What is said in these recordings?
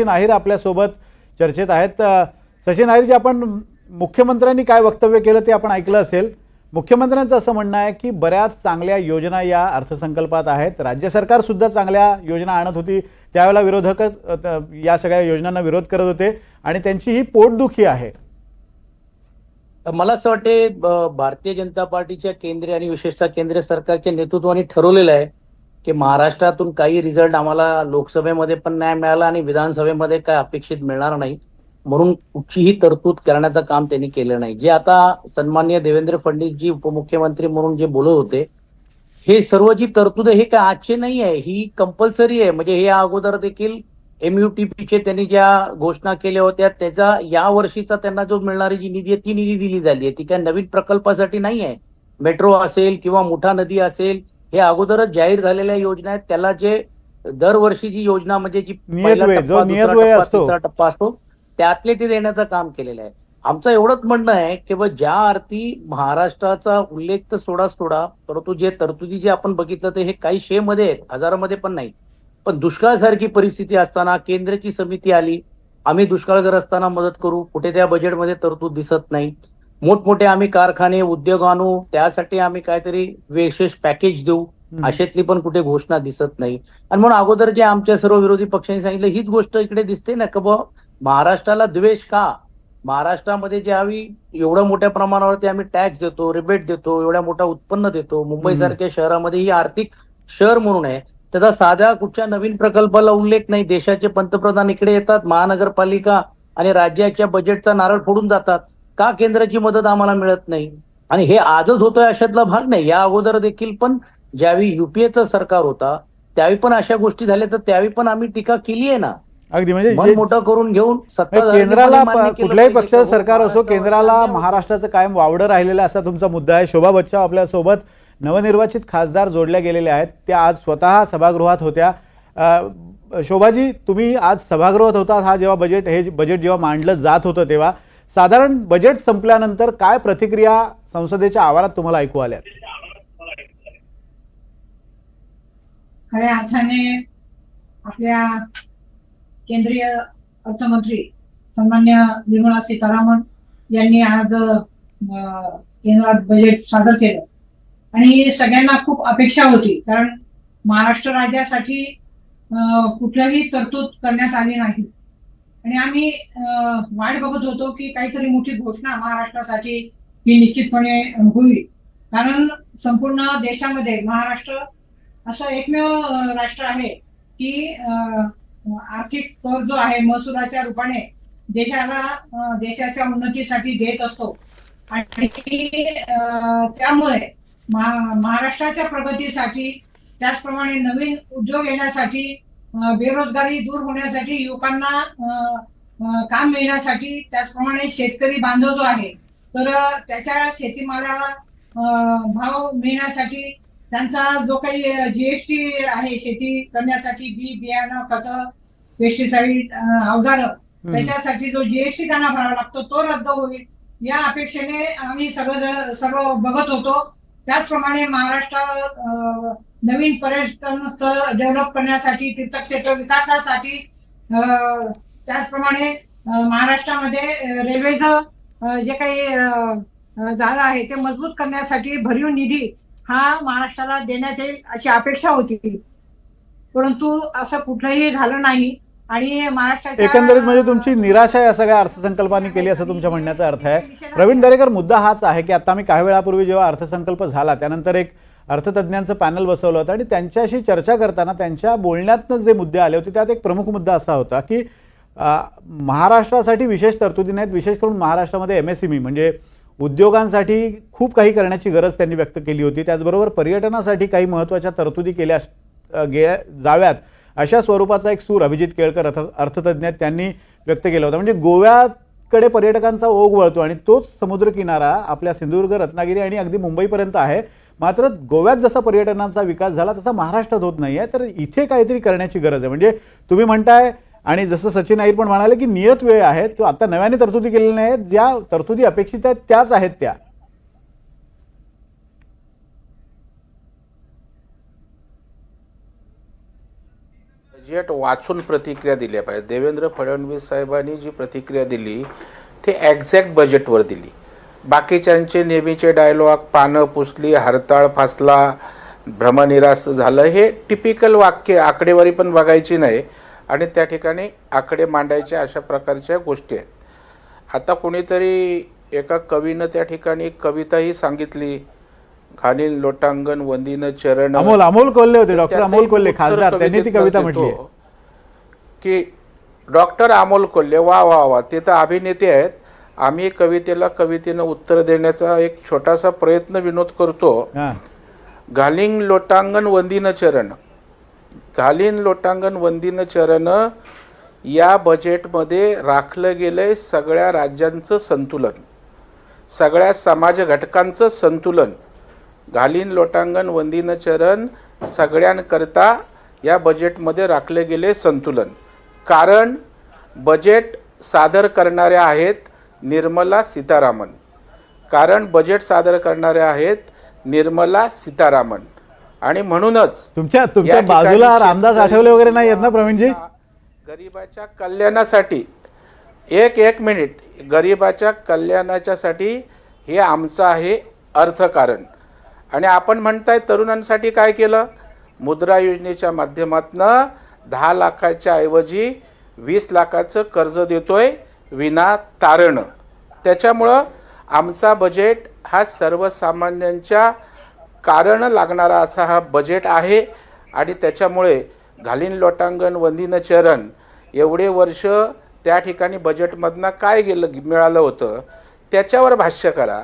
सचिन अहिर आपल्यासोबत चर्चेत आहेत. सचिन अहिरजी आपण मुख्यमंत्र्यांनी काय वक्तव्य केलं ते आपण ऐकलं असेल. मुख्यमंत्र्यांचं असं म्हणणं आहे की बऱ्याच चांगल्या योजना या अर्थसंकल्पात आहेत. राज्य सरकार सुद्धा चांगल्या योजना आणत होती. त्यावेळेला विरोधक या सगळ्या योजनांना विरोध करत होते आणि त्यांची ही पोटदुखी आहे. मला असं वाटते भारतीय जनता पार्टीच्या केंद्रीय आणि विशेषतः केंद्र सरकारच्या नेतृत्वाने ठरवलेलं आहे की महाराष्ट्रातून काही रिझल्ट आम्हाला लोकसभेमध्ये पण नाही मिळाला आणि विधानसभेमध्ये काय अपेक्षित मिळणार नाही. म्हणून कुठचीही तरतूद करण्याचं काम त्यांनी केलं नाही. जे आता सन्मान्य देवेंद्र फडणवीस जी उपमुख्यमंत्री म्हणून जे बोलत होते हे सर्व जी तरतूद आहे हे काय आजचे नाही आहे ही कंपल्सरी आहे. म्हणजे हे अगोदर देखील एमयूटीपीचे त्यांनी ज्या घोषणा केल्या होत्या त्याचा या वर्षीचा त्यांना जो मिळणारी जी निधी आहे ती निधी दिली झाली आहे. ती काय नवीन प्रकल्पासाठी नाही आहे. मेट्रो असेल किंवा मुठा नदी असेल हे अगोदरच जाहीर झालेल्या योजना आहेत. त्याला जे दरवर्षी जी योजना म्हणजे जी. तिसरा टप्पा असतो त्यातले ते देण्याचं काम केलेलं आहे. आमचं एवढंच म्हणणं आहे की बा ज्या अर्थी महाराष्ट्राचा उल्लेख तर सोडा सोडा परंतु जे तरतुदी जे आपण बघितलं ते हे काही शे मध्ये आहेत हजारामध्ये पण नाही पण दुष्काळासारखी परिस्थिती असताना केंद्राची समिती आली आम्ही दुष्काळग्रस्त असताना मदत करू कुठे त्या बजेटमध्ये तरतूद दिसत नाही. मोठमोठे आम्ही कारखाने उद्योग आणू त्यासाठी आम्ही काहीतरी विशेष पॅकेज देऊ. अशातली पण कुठे घोषणा दिसत नाही. आणि म्हणून अगोदर जे आमच्या सर्व विरोधी पक्षांनी सांगितलं हीच गोष्ट इकडे दिसते ना का महाराष्ट्राला द्वेष का? महाराष्ट्रामध्ये ज्यावेळी एवढ्या मोठ्या प्रमाणावरती आम्ही टॅक्स देतो रिबेट देतो एवढ्या मोठा उत्पन्न देतो मुंबई सारख्या शहरामध्ये ही आर्थिक शहर म्हणून आहे त्याचा साध्या कुठच्या नवीन प्रकल्पाला उल्लेख नाही. देशाचे पंतप्रधान इकडे येतात महानगरपालिका आणि राज्याच्या बजेटचा नारळ फोडून जातात. का केंद्राची मदत आम्हाला मिळत नाही? आणि हे आजच होतोय अशातला भाग नाही. या अगोदर देखील पण ज्यावेळी युपीएचं सरकार होता त्यावेळी पण अशा गोष्टी झाल्या. तर त्यावेळी पण आम्ही टीका केली आहे ना. अगदी म्हणजे मोठं करून घेऊन सत्ता म्हणजे केंद्राला कुठल्याही पक्षाचं सरकार असो केंद्राला महाराष्ट्राचं कायम वावडं राहिलेलं असा तुमचा मुद्दा आहे. शोभा बच्चाव आपल्यासोबत नवनिर्वाचित खासदार जोडल्या गेलेल्या आहेत. त्या आज स्वतः सभागृहात होत्या. शोभाजी तुम्ही आज सभागृहात होता हा जेव्हा बजेट हे बजेट जेव्हा मांडलं जात होतं तेव्हा. साधारण बजेट संपल्यानंतर काय प्रतिक्रिया संसदेच्या आवारात तुम्हाला ऐकू आल्या? खऱ्या अर्थाने आपल्या केंद्रीय अर्थमंत्री सन्मान्य निर्मला सीतारामन यांनी आज केंद्रात बजेट सादर केलं. आणि सगळ्यांना खूप अपेक्षा होती कारण महाराष्ट्र राज्यासाठी कुठल्याही तरतूद करण्यात आली नाही. आणि आम्ही वाट बघत होतो की काहीतरी मोठी घोषणा महाराष्ट्रासाठी ही निश्चितपणे होईल. कारण संपूर्ण देशामध्ये महाराष्ट्र असं एकमेव राष्ट्र आहे की आर्थिक कर जो आहे महसुलाच्या रूपाने देशाला देशाच्या उन्नतीसाठी देत असतो. आणि त्यामुळे महाराष्ट्राच्या प्रगतीसाठी त्याचप्रमाणे नवीन उद्योग येण्यासाठी बेरोजगारी दूर होण्यासाठी युवकांना काम मिळण्यासाठी त्याचप्रमाणे शेतकरी बांधव जो आहे तर त्याच्या शेतीमालाला भाव मिळण्यासाठी त्यांचा जो काही जीएसटी आहे शेती करण्यासाठी बी बियाणं खतं पेस्टिसाईड अवजारं त्याच्यासाठी जो जीएसटी त्यांना भरावा लागतो तो रद्द होईल. या अपेक्षेने आम्ही सगळं सर्व बघत होतो. त्याचप्रमाणे महाराष्ट्रात अं, नवीन पर्यटन स्थळ डेव्हलप करण्यासाठी तीर्थक्षेत्र विकासासाठी त्याचप्रमाणे महाराष्ट्रामध्ये रेल्वेच रेल्वेचं जे काही झालं जागा आहे ते मजबूत करण्यासाठी भरीव निधी हा महाराष्ट्राला देण्यात येईल अशी अपेक्षा होती. परंतु असं कुठलंही झालं नाही आणि महाराष्ट्रात एकंदरीत म्हणजे तुमची निराशा या सगळ्या अर्थसंकल्पाने केली असं तुमच्या म्हणण्याचा अर्थ आहे. प्रवीण दरेकर मुद्दा हाच आहे की आता मी काही वेळापूर्वी जेव्हा अर्थसंकल्प झाला त्यानंतर एक अर्थतज्ञांचं पॅनल बसवलं होतं आणि त्यांच्याशी चर्चा करताना त्यांच्या बोलण्यातनं जे मुद्दे आले होते त्यात एक प्रमुख मुद्दा असा होता की महाराष्ट्रासाठी विशेष तरतुदी नाहीत. विशेष करून महाराष्ट्रामध्ये एम एस म्हणजे उद्योगांसाठी खूप काही करण्याची गरज त्यांनी व्यक्त केली होती. त्याचबरोबर पर्यटनासाठी काही महत्त्वाच्या तरतुदी केल्या गे जाव्यात अशा स्वरूपाचा एक सूर अभिजित केळकर अर्थ अर्थतज्ञ आहेत, त्यांनी व्यक्त केला होता. म्हणजे गोव्याकडे पर्यटकांचा ओघ वळतो आणि तोच समुद्रकिनारा आपल्या सिंधुदुर्ग रत्नागिरी आणि अगदी मुंबईपर्यंत आहे. मात्र गोव्यात जसा पर्यटनाचा विकास झाला तसा महाराष्ट्रात होत नाही आहे तर इथे काहीतरी करण्याची गरज आहे. म्हणजे तुम्ही म्हणताय आणि जसं सचिन आईर पण म्हणाले की नियत वेळ आहे तो आता नव्याने तरतुदी केलेल्या नाहीत ज्या तरतुदी अपेक्षित आहेत त्याच आहेत त्या. बजेट वाचून प्रतिक्रिया दिल्या पाहिजे देवेंद्र फडणवीस साहेबांनी जी प्रतिक्रिया दिली ते एक्झॅक्ट बजेटवर दिली. बाकीच्यांचे नेहमीचे डायलॉग पानं पुसली हरताळ फासला भ्रमनिरास झालं हे टिपिकल वाक्य आकडेवारी पण बघायची नाही. आणि त्या ठिकाणी आकडे मांडायच्या अशा प्रकारच्या गोष्टी आहेत. आता कोणीतरी एका कवीनं त्या ठिकाणी कविताही सांगितली. घालीन लोटांगण वंदीन चरण. अमोल अमोल कोल्हे होते डॉक्टर अमोल कोल्हे खासदार. त्यांनी ती कविता म्हटली की डॉक्टर अमोल कोल्हे वा वा वा ते तर अभिनेते आहेत. आम्ही कवितेला कवितेनं उत्तर देण्याचा एक छोटासा प्रयत्न विनोद करतो. घालिंग लोटांगण वंदीन चरण. घालीन लोटांगण वंदीन चरण या बजेटमध्ये राखलं गेलंय सगळ्या राज्यांचं संतुलन. सगळ्या समाज घटकांचं संतुलन. घालीन लोटांगण वंदीन चरण सगळ्यांकरता या बजेटमध्ये राखले गेले संतुलन. कारण बजेट सादर करणाऱ्या आहेत निर्मला सीतारामन. कारण बजेट सादर करणाऱ्या आहेत निर्मला सीतारामन. आणि म्हणूनच तुमच्या तुमच्या बाजूला रामदास आठवले वगैरे नाही आहेत ना प्रवीणजी? गरिबाच्या कल्याणासाठी. एक एक मिनिट. गरिबाच्या कल्याणाच्यासाठी हे आमचं आहे अर्थकारण. आणि आपण म्हणताय तरुणांसाठी काय केलं? मुद्रा योजनेच्या माध्यमातून दहा लाखाच्या ऐवजी वीस लाखाचं कर्ज देतोय. विना तारण त्याच्यामुळं आमचा बजेट हा सर्वसामान्यांच्या कारण लागणारा असा हा बजेट आहे. आणि त्याच्यामुळे घालीन लोटांगण वंदीन चरण एवढे वर्ष त्या ठिकाणी बजेटमधनं काय गेलं मिळालं होतं त्याच्यावर भाष्य करा.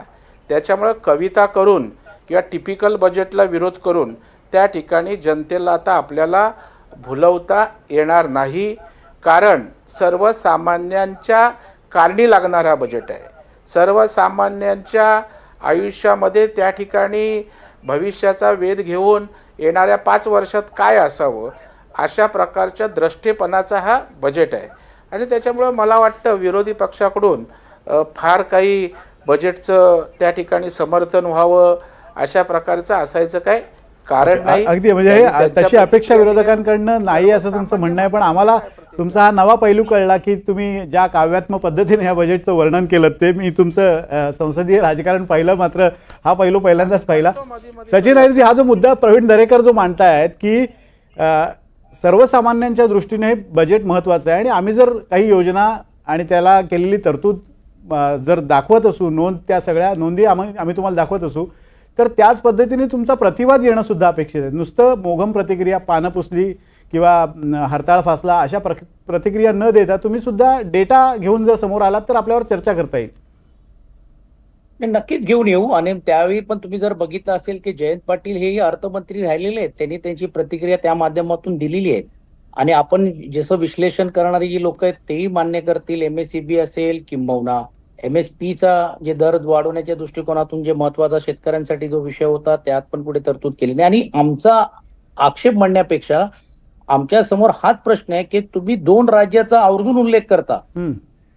त्याच्यामुळं कविता करून किंवा टिपिकल बजेटला विरोध करून त्या ठिकाणी जनतेला आता आपल्याला भुलवता येणार नाही. कारण सर्वसामान्यांच्या कारणी लागणारा बजेट आहे. सर्वसामान्यांच्या आयुष्यामध्ये त्या ठिकाणी भविष्याचा वेध घेऊन येणाऱ्या पाच वर्षात काय असावं अशा प्रकारच्या द्रष्टेपणाचा हा बजेट आहे. आणि त्याच्यामुळं मला वाटतं विरोधी पक्षाकडून फार काही बजेटचं त्या ठिकाणी समर्थन व्हावं अशा प्रकारचं असायचं काय कारण नाही. अगदी म्हणजे तशी अपेक्षा विरोधकांकडनं नाही असं तुमचं म्हणणं आहे पण आम्हाला तुमचा हा नवा पैलू कळला की तुम्ही ज्या काव्यात्मक पद्धतीने ह्या बजेटचं वर्णन केलं ते मी तुमचं संसदीय राजकारण पाहिलं मात्र हा पैलू पहिल्यांदाच पाहिला. सचिन अहिरजी हा जो मुद्दा प्रवीण दरेकर जो मांडतायत की सर्वसामान्यांच्या दृष्टीने हे बजेट महत्त्वाचं आहे आणि आम्ही जर काही योजना आणि त्याला केलेली तरतूद जर दाखवत असू नोंद त्या सगळ्या नोंदी आम्ही आम्ही तुम्हाला दाखवत असू तर त्याच पद्धतीने तुमचा प्रतिवाद येणं सुद्धा अपेक्षित आहे. नुसतं मोघम प्रतिक्रिया पानं पुसली किंवा हरताळ फासला अशा प्र प्रतिक्रिया न देता तुम्ही सुद्धा डेटा घेऊन जर समोर आलात तर आपल्यावर चर्चा करता येईल. नक्कीच घेऊन येऊ आणि त्यावेळी पण तुम्ही जर बघितलं असेल की जयंत पाटील हेही अर्थमंत्री राहिलेले आहेत त्यांनी त्यांची प्रतिक्रिया त्या माध्यमातून दिलेली आहे आणि आपण जसं विश्लेषण करणारी जी लोक आहेत तेही मान्य करतील. एम एस सी बी असेल किंबहुना एम एस पीचा जे दर वाढवण्याच्या दृष्टिकोनातून जे महत्त्वाचा शेतकऱ्यांसाठी जो विषय होता त्यात पण पुढे तरतूद केली नाही. आणि आमचा आक्षेप म्हणण्यापेक्षा आमच्यासमोर हाच प्रश्न आहे की तुम्ही दोन राज्याचा आवर्जून उल्लेख करता.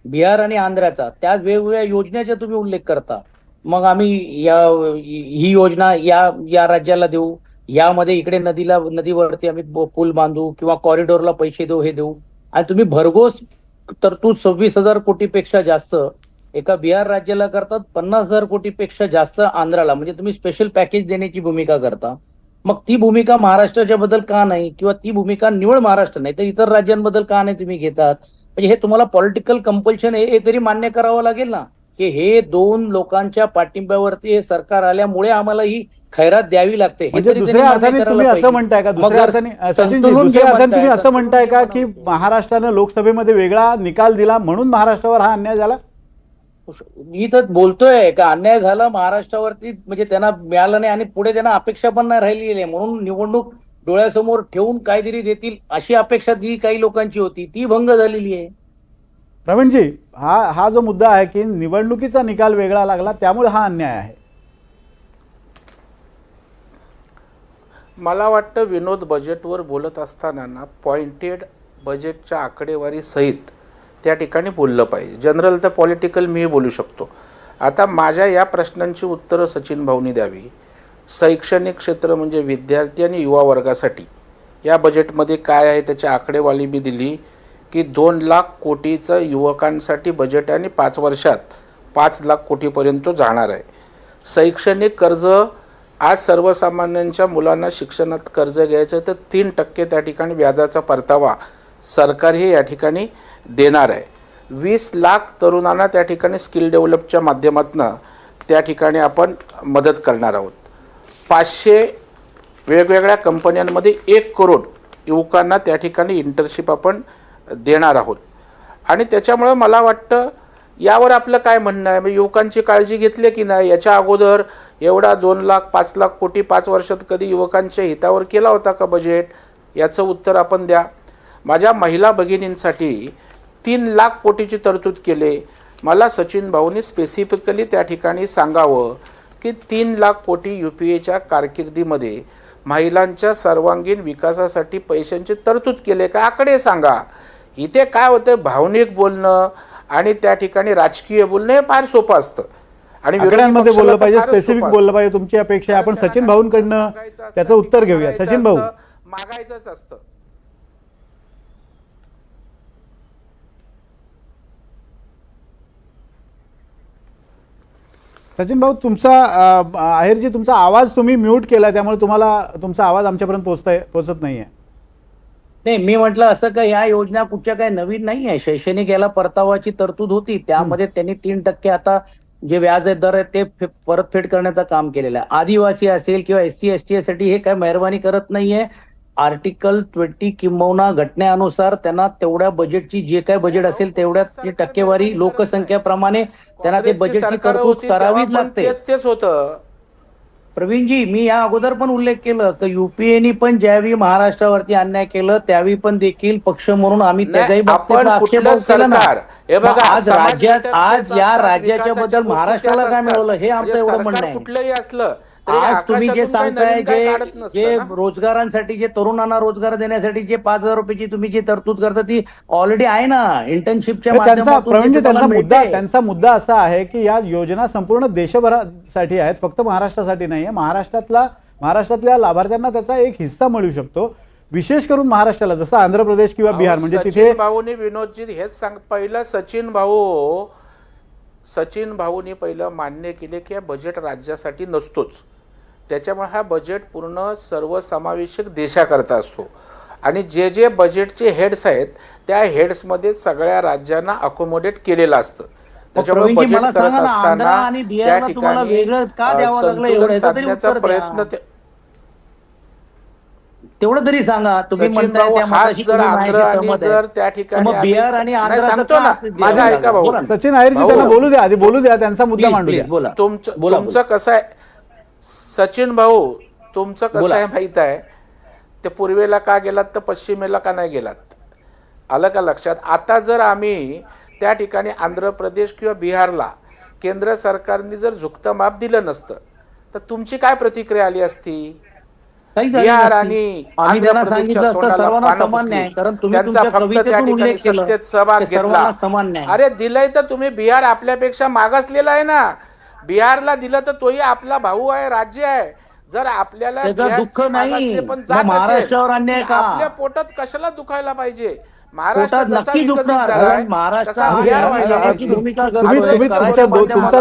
बिहार आणि आंध्राचा. त्या वेगवेगळ्या योजनेचा तुम्ही उल्लेख करता. मग आम्ही या ही योजना या या राज्याला देऊ. यामध्ये इकडे नदीला नदीवरती आम्ही पूल बांधू किंवा कॉरिडॉरला पैसे देऊ हे देऊ. आणि तुम्ही भरघोस तरतूद सव्वीस हजार कोटीपेक्षा जास्त एका बिहार राज्याला करतात पन्नास हजार कोटीपेक्षा जास्त आंध्राला. म्हणजे तुम्ही स्पेशल पॅकेज देण्याची भूमिका करता. मग ती भूमिका महाराष्ट्राच्या बद्दल का नाही किंवा ती भूमिका निवड महाराष्ट्र नाही तर इतर राज्यांबद्दल का नाही तुम्ही घेतात? म्हणजे हे तुम्हाला पॉलिटिकल कंपल्शन आहे हे तरी मान्य करावं लागेल ना? की हे दोन लोकांच्या पाठिंब्यावरती हे सरकार आल्यामुळे आम्हाला ही खैरात द्यावी लागते. हे म्हणजे दुसऱ्या अर्थाने तुम्ही असं. म्हणताय का? दुसऱ्या अर्थाने दुसऱ्या अर्थाने तुम्ही असं म्हणताय का की महाराष्ट्रानं लोकसभेमध्ये वेगळा निकाल दिला म्हणून महाराष्ट्रावर हा अन्याय झाला? मी तर बोलतोय का अन्याय झाला महाराष्ट्रावरती म्हणजे त्यांना मिळालं नाही आणि पुढे त्यांना अपेक्षा पण नाही राहिलेली. आहे म्हणून निवडणूक डोळ्यासमोर ठेवून काहीतरी देतील अशी अपेक्षा जी काही लोकांची होती ती भंग झालेली आहे. प्रवीणजी हा हा जो मुद्दा आहे की निवडणुकीचा निकाल वेगळा लागला त्यामुळे हा अन्याय आहे. मला वाटतं विनोद बजेटवर बोलत असताना ना पॉइंटेड बजेटच्या आकडेवारी सहित त्या ठिकाणी बोललं पाहिजे. जनरल तर पॉलिटिकल मी बोलू शकतो. आता माझ्या या प्रश्नांची उत्तरं सचिन भाऊनी द्यावी. शैक्षणिक क्षेत्र म्हणजे विद्यार्थी आणि युवा वर्गासाठी. या बजेटमध्ये काय आहे? त्याची आकडेवाली मी दिली की दोन लाख कोटीचं युवकांसाठी बजेट आहे आणि पाच वर्षात पाच लाख कोटीपर्यंत जाणार आहे. शैक्षणिक कर्ज आज सर्वसामान्यांच्या मुलांना शिक्षणात कर्ज घ्यायचं तर तीन टक्के त्या ठिकाणी व्याजाचा परतावा सरकार हे या ठिकाणी देणार आहे. वीस लाख तरुणांना त्या ठिकाणी स्किल डेव्हलपच्या माध्यमातून त्या ठिकाणी आपण मदत करणार आहोत. पाचशे वेगवेगळ्या कंपन्यांमध्ये एक करोड युवकांना त्या ठिकाणी इंटर्नशिप आपण देणार आहोत. आणि त्याच्यामुळं मला वाटतं यावर आपलं काय म्हणणं आहे? म्हणजे युवकांची काळजी घेतली की नाही? याच्या अगोदर एवढा दोन लाख पाच लाख कोटी पाच वर्षात कधी युवकांच्या हितावर केला होता का बजेट याचं उत्तर आपण द्या. माझ्या महिला भगिनींसाठी तीन लाख कोटीची तरतूद केले. मला सचिन भाऊनी स्पेसिफिकली त्या ठिकाणी सांगावं की तीन लाख कोटी यू पी एच्या कारकिर्दीमध्ये महिलांच्या सर्वांगीण विकासासाठी पैशांची तरतूद केले का? आकडे सांगा. इथे काय होतं भावनिक बोलणं आणि त्या ठिकाणी राजकीय बोलणं हे फार सोपं असतं. आणि पक्षाला बोललं पाहिजे स्पेसिफिक सोपं बोललं. पाहिजे तुमची अपेक्षा आपण सचिन भाऊंकडनं त्याचं उत्तर घेऊया. सचिन भाऊ. मागायचंच असतं. सचिन भाऊ तुमचा आहेरजी तुमचा आवाज तुम्ही म्यूट केला त्यामुळे तुम्हाला तुमचा आवाज आमच्यापर्यंत पोहोचताय पोहोचत नाहीये. नाही मी म्हटलं असं का या योजना कुठच्या काय नवीन नाही आहे शैक्षणिक याला परतावाची तरतूद होती. त्यामध्ये त्यांनी तीन टक्के आता जे व्याज आहे दर आहे ते परतफेड करण्याचं काम केलेलं आहे. आदिवासी असेल किंवा एस सी एस टी साठी हे काय मेहरबानी करत नाहीये. आर्टिकल ट्वेंटी किंबहुना घटनेनुसार त्यांना तेवढ्या बजेटची जे काय बजेट असेल तेवढ्या टक्केवारी लोकसंख्येप्रमाणे त्यांना ते बजेटची तरतूद करावीच लागते. तेच तेच होतं. प्रवीणजी मी या अगोदर पण उल्लेख केलं की युपीएनी पण ज्यावेळी महाराष्ट्रावरती अन्याय केलं त्यावेळी पण देखील पक्ष म्हणून आम्ही त्याच्याही हे आज राज्यात आज या राज्याच्या बद्दल महाराष्ट्राला काय. मिळवलं हे आमचं म्हणजे एवढं म्हणणं आहे. कुठलंही असलं आज तुम्ही जे सांगताय जे जे ना. रोजगारांसाठी जे तरुणांना रोजगार देण्यासाठी जे पाच हजार रुपयाची तुम्ही जी तरतूद करता ती ऑलरेडी आहे ना इंटर्नशिपच्या त्यांचा मुद्दा. त्यांचा मुद्दा असा आहे की या योजना संपूर्ण देशभरासाठी आहेत फक्त महाराष्ट्रासाठी नाही आहे महाराष्ट्रातला महाराष्ट्रातल्या लाभार्थ्यांना त्याचा एक हिस्सा मिळू शकतो विशेष करून महाराष्ट्राला जसं आंध्र प्रदेश किंवा बिहार म्हणजे तिथे सचिन भाऊनी विनोदजी हेच सांग पहिलं सचिन भाऊ सचिन भाऊनी पहिलं मान्य केले की हा बजेट राज्यासाठी नसतोच त्याच्यामुळे हा बजेट पूर्ण सर्वसमावेशक देशाकरता असतो. आणि जे जे बजेटचे हेड्स आहेत त्या हेड्समध्ये सगळ्या राज्यांना अकोमोडेट केलेलं असतं. त्याच्यामुळे बजेट करत असताना त्या ठिकाणी वेगळं का अ, द्यावं लागलं संतुलन एवढं? याचं तरी साधण्याचा. प्रयत्न तेवढं तरी सांगा. तुम्ही सचिन त्या जर ठिकाणी बिहार आणि सांगतो का ना. माझं? ऐका भाऊ. सचिन. त्यांना बोलू द्या. आधी बोलू द्या त्यांचा मुद्दा मांडू द्या. बोला. तुमचं बोला, तुमचं कसं आहे? सचिन भाऊ तुमचं कसं. आहे माहीत आहे? ते पूर्वेला का गेलात तर पश्चिमेला का नाही गेलात? आलं का लक्षात? आता जर आम्ही त्या ठिकाणी आंध्र प्रदेश किंवा बिहारला केंद्र सरकारने जर झुकतं माप दिलं नसतं तर तुमची काय प्रतिक्रिया आली असती? बिहार. आणि आंध्र त्यांचा फक्त त्या ठिकाणी सत्तेत सहभाग घेतला. अरे दिलंय तर तुम्ही बिहार आपल्यापेक्षा मागासलेला आहे ना. बिहारला दिलं तर तोही आपला भाऊ आहे राज्य आहे जर आपल्याला दुःख नाही. पण महाराष्ट्रावर अन्याय का? आपल्या पोटात कशाला दुखायला पाहिजे हा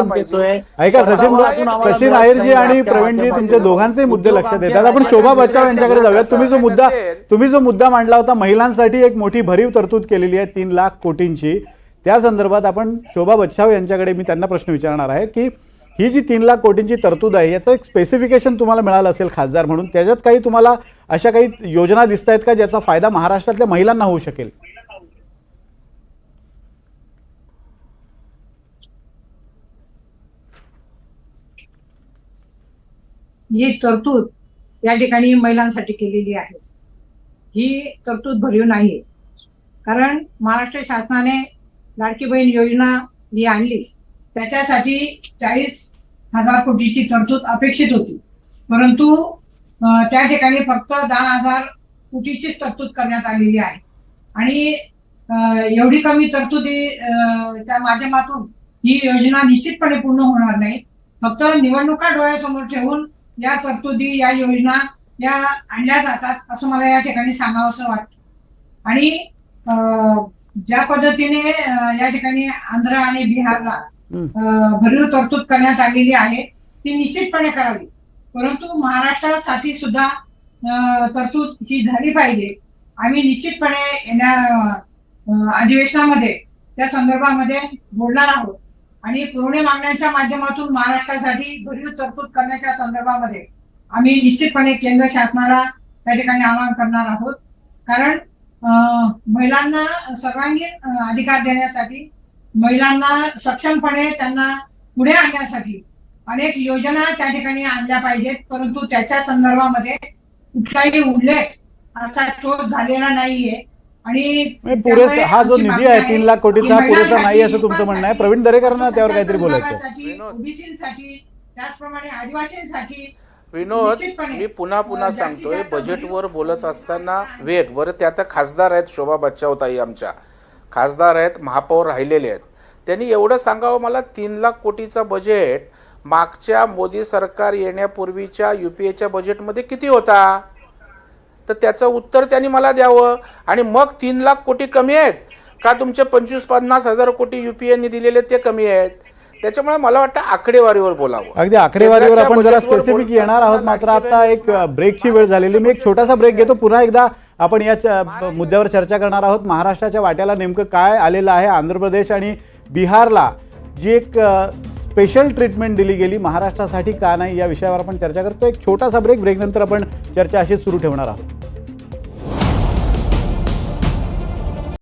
तुमच्या. ऐका सचिन सचिन आणि प्रवीणजी तुमचे माध्यमातून. दोघांचे मुद्दे लक्षात येतात आपण. शोभा बच्चाव यांच्याकडे जाऊयात तुम्ही जो मुद्दा. तुम्ही जो मुद्दा मांडला होता महिलांसाठी एक मोठी भरीव तरतूद केलेली आहे तीन लाख कोटींची त्या संदर्भात आपण शोभा बच्छाव यांच्याकडे मी त्यांना प्रश्न विचारणार आहे की ही जी तीन लाख कोटींची तरतूद आहे याचं एक स्पेसिफिकेशन तुम्हाला मिळालं असेल खासदार म्हणून त्याच्यात काही तुम्हाला अशा काही योजना दिसत आहेत का ज्याचा फायदा महाराष्ट्रातल्या महिलांना होऊ शकेल? ही तरतूद या ठिकाणी महिलांसाठी केलेली आहे. ही तरतूद भरीव नाही कारण महाराष्ट्र शासनाने लाडकी बहीण योजना ही आणली. त्याच्यासाठी चाळीस हजार कोटीची तरतूद अपेक्षित होती. परंतु त्या ठिकाणी फक्त दहा हजार कोटीचीच तरतूद करण्यात आलेली आहे. आणि एवढी कमी तरतुदी च्या माध्यमातून ही योजना निश्चितपणे पूर्ण होणार नाही. फक्त निवडणुका डोळ्यासमोर ठेवून या तरतुदी या योजना या आणल्या जातात असं मला या ठिकाणी सांगावंसं वाटतं. आणि अं, ज्या पद्धतीने या ठिकाणी आंध्र आणि बिहारला भरीव तरतूद करण्यात आलेली आहे. ती निश्चितपणे करावी. परंतु महाराष्ट्रासाठी सुद्धा तरतूद ही झाली पाहिजे. आम्ही निश्चितपणे येण्या अधिवेशनामध्ये त्या संदर्भामध्ये बोलणार आहोत. आणि पुरवणी मागण्यांच्या माध्यमातून महाराष्ट्रासाठी भरीव तरतूद करण्याच्या संदर्भामध्ये आम्ही निश्चितपणे केंद्र शासनाला त्या ठिकाणी आवाहन करणार आहोत. कारण महिलांना सर्वांगीण अधिकार देण्यासाठी महिलांना सक्षमपणे त्यांना पुढे आणण्यासाठी अनेक योजना त्या ठिकाणी आणल्या पाहिजेत परंतु त्याच्या संदर्भामध्ये कुठलाही उल्लेख असा शोध झालेला नाहीये. आणि पुरेसा हा जो निधी आहे तीन लाख कोटीचा पुरेसा नाही असं तुमचं म्हणणं आहे. प्रवीण दरेकरांना त्यावर काहीतरी बोलायचं. ओबीसीसाठी त्याचप्रमाणे आदिवासींसाठी विनोद मी पुन्हा पुन्हा सांगतोय बजेटवर बोलत असताना वेग. बरं ते आता खासदार आहेत शोभा बच्चावताई आमच्या. खासदार आहेत महापौर राहिलेले आहेत. त्यांनी एवढं सांगावं मला तीन लाख कोटीचा बजेट मागच्या मोदी सरकार येण्यापूर्वीच्या यू पी एच्या बजेटमध्ये किती होता? तर त्याचं उत्तर त्यांनी मला द्यावं. आणि मग तीन लाख कोटी कमी आहेत. का तुमचे पंचवीस पन्नास हजार कोटी यू पी एने दिलेले ते कमी आहेत? त्याच्यामुळे मला वाटतं आकडेवारीवर बोलावं. अगदी आकडेवारीवर आपण जरा स्पेसिफिक येणार आहोत मात्र आता एक ब्रेकची वेळ झालेली. मी एक छोटासा ब्रेक घेतो. पुन्हा एकदा आपण या मुद्द्यावर चर्चा करणार आहोत. महाराष्ट्राच्या वाट्याला नेमकं काय आलेलं आहे? आंध्र प्रदेश आणि बिहारला जी एक स्पेशल ट्रीटमेंट दिली गेली महाराष्ट्रासाठी का नाही या विषयावर आपण चर्चा करतो एक छोटासा ब्रेक ब्रेकनंतर आपण चर्चा अशीच सुरू ठेवणार आहोत.